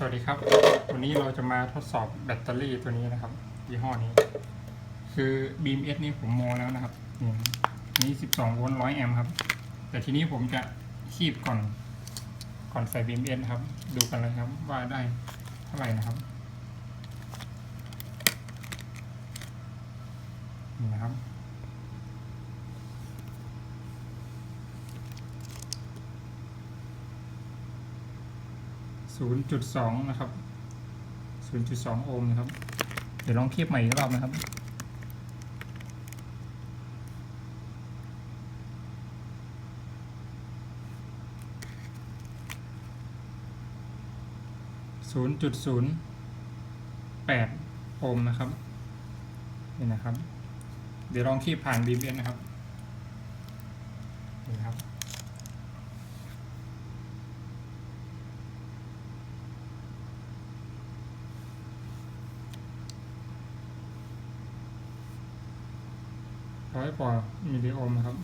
สวัสดีครับ วันนี้เราจะมาทดสอบแบตเตอรี่ตัวนี้นะครับ ยี่ห้อนี้ คือ Beam S นี่ผมโมแล้วนะครับนี่นี่12โวลต์100แอมป์ครับ แต่ทีนี้ผมจะคีบก่อน ก่อนใส่ Beam S ครับ ดูกันเลยครับว่าได้เท่าไหร่นะครับนี่นะครับ ศูนย์จุดสองนะครับศูนย์จุดสองโอห์มนะครับ เดี๋ยวลองเทียบใหม่อีกรอบนะครับศูนย์จุดศูนย์แปดโอห์มนะครับนี่นะครับ เดี๋ยวลองคีบผ่านบีมเอนะครับนี่นะครับ ร้อยกว่ามิลลิโอห์มนะครับ